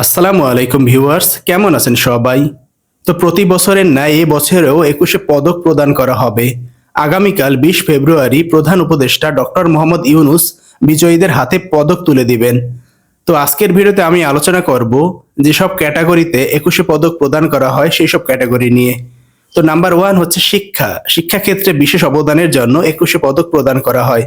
আসসালামু আলাইকুম ভিউয়ার্স, কেমন আছেন সবাই? তো প্রতি বছরের ন্যায় এ বছরেও একুশে পদক প্রদান করা হবে। আগামীকাল বিশ ফেব্রুয়ারি প্রধান উপদেষ্টা ডক্টর মোহাম্মদ ইউনুস বিজয়ীদের হাতে পদক তুলে দিবেন। তো আজকের ভিডিওতে আমি আলোচনা করব যেসব ক্যাটাগরিতে একুশে পদক প্রদান করা হয় সেই সব ক্যাটাগরি নিয়ে। তো নাম্বার ওয়ান হচ্ছে শিক্ষা। শিক্ষা ক্ষেত্রে বিশেষ অবদানের জন্য একুশে পদক প্রদান করা হয়।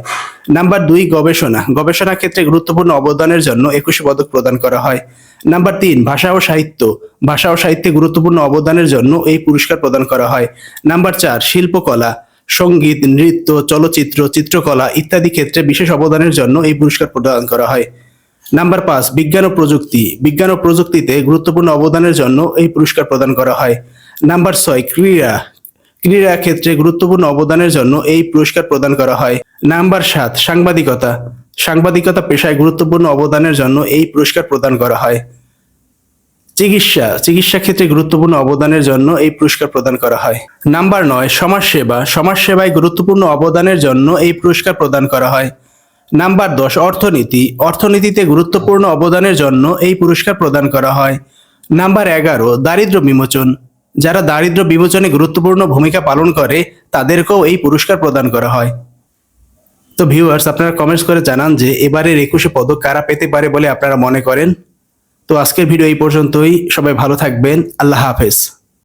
নাম্বার দুই, গবেষণা। গবেষণা ক্ষেত্রে গুরুত্বপূর্ণ অবদানের জন্য একুশে পদক প্রদান করা হয়। নাম্বার তিন, ভাষা ও সাহিত্য। ভাষা ও সাহিত্যে গুরুত্বপূর্ণ অবদানের জন্য এই পুরস্কার প্রদান করা হয়। নাম্বার চার, শিল্পকলা। সংগীত, নৃত্য, চলচ্চিত্র, চিত্রকলা ইত্যাদি ক্ষেত্রে বিশেষ অবদানের জন্য এই পুরস্কার প্রদান করা হয়। নাম্বার পাঁচ, বিজ্ঞান ও প্রযুক্তি। বিজ্ঞান ও প্রযুক্তিতে গুরুত্বপূর্ণ অবদানের জন্য এই পুরস্কার প্রদান করা হয়। নাম্বার ছয়, ক্রীড়া। ক্রীড়া ক্ষেত্রে গুরুত্বপূর্ণ অবদানের জন্য এই পুরস্কার প্রদান করা হয়। নাম্বার সাত, সাংবাদিকতা। সাংবাদিকতা পেশায় গুরুত্বপূর্ণ অবদানের জন্য এই পুরস্কার প্রদান করা হয়। চিকিৎসা। চিকিৎসা ক্ষেত্রে গুরুত্বপূর্ণ অবদানের জন্য এই পুরস্কার প্রদান করা হয়। নাম্বার নয়, সমাজসেবা। সমাজসেবায় গুরুত্বপূর্ণ অবদানের জন্য এই পুরস্কার প্রদান করা হয়। নাম্বার দশ, অর্থনীতি। অর্থনীতিতে গুরুত্বপূর্ণ অবদানের জন্য এই পুরস্কার প্রদান করা হয়। নাম্বার এগারো দারিদ্র বিমোচন। যারা দারিদ্র বিমোচনে গুরুত্বপূর্ণ ভূমিকা পালন করে, তাদেরকেও এই পুরস্কার প্রদান করা হয়। তো ভিউয়ার্স আপনারা কমেন্টস করে জানান যে এবারের একুশে পদক কারা পেতে পারে বলে আপনারা মনে করেন। তো আজকের ভিডিও এই পর্যন্তই। সবাই ভালো থাকবেন। আল্লাহ হাফেজ।